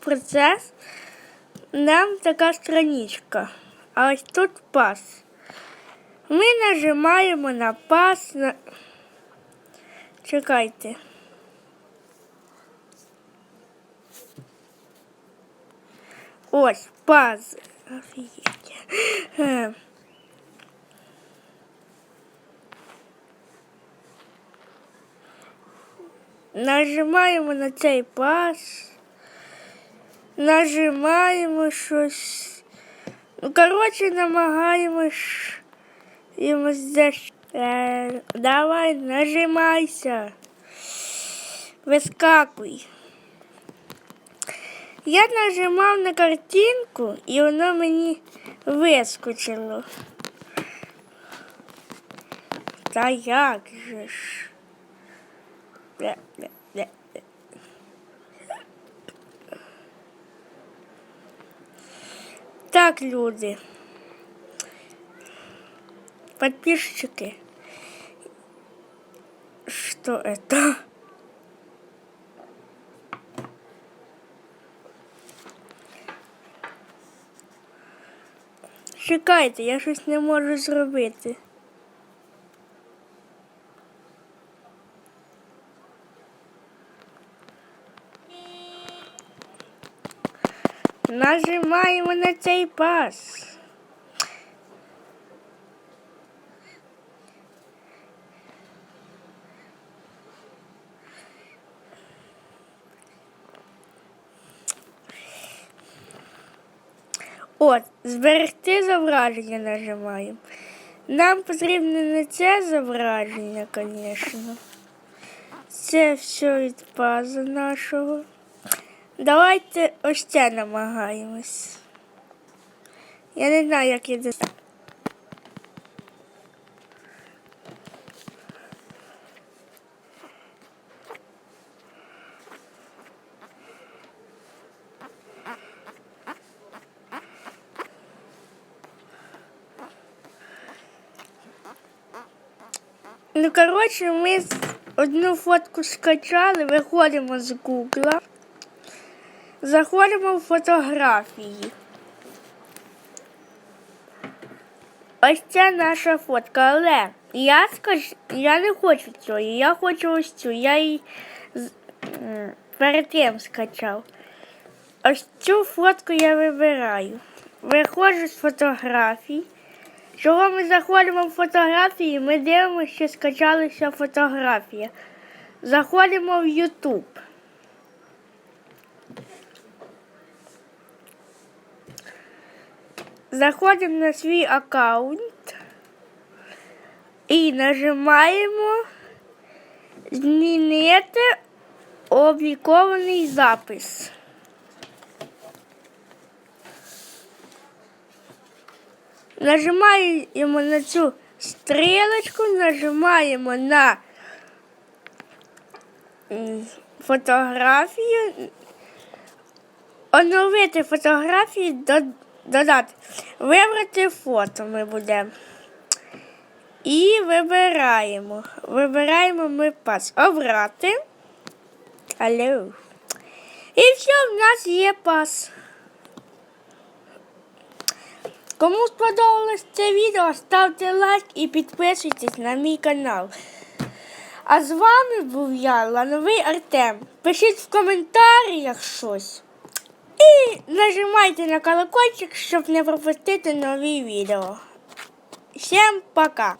процес, нам така страничка. А ось тут пас. Ми нажимаємо на пас. На... Чекайте. Ось паз. Офігеть. Е. Нажимаємо на цей пас. Нажимаємо щось. Ну, коротше, намагаємось здесь. Е, давай, нажимайся. Вискакуй. Я нажимав на картинку і воно мені вискочило. Та як же ж? Так, люди. Подписчики. Что это? Чекайте, я щось не можу зробити. Нажимаємо на цей пас. От, зберегти зображення нажимаємо. Нам потрібно не це зображення, звісно. Це все від пазу нашого. Давайте ось це намагаємось. Я не знаю, як я десь. Ну, коротше, ми одну фотку скачали, виходимо з Гугла, заходимо в фотографії. Ось це наша фотка, але я скаж... я не хочу цього, я хочу ось цю. Я її перед тим скачав. Ось цю фотку я вибираю. Виходжу з фотографій. Чого ми заходимо в фотографії, ми дивимося, що скачалася фотографія. Заходимо в YouTube. Заходимо на свій аккаунт і нажимаємо Змінити облікований запис. Нажимаємо на цю стрілочку, нажимаємо на фотографію, оновити фотографії, до- додати, вибрати фото ми будемо. І вибираємо. Вибираємо ми пас. Обрати. Алло. І все, в нас є пас. Кому сподобалось це відео, ставте лайк і підписуйтесь на мій канал. А з вами був я, Лановий Артем. Пишіть в коментарях щось. І нажимайте на колокольчик, щоб не пропустити нові відео. Всім пока!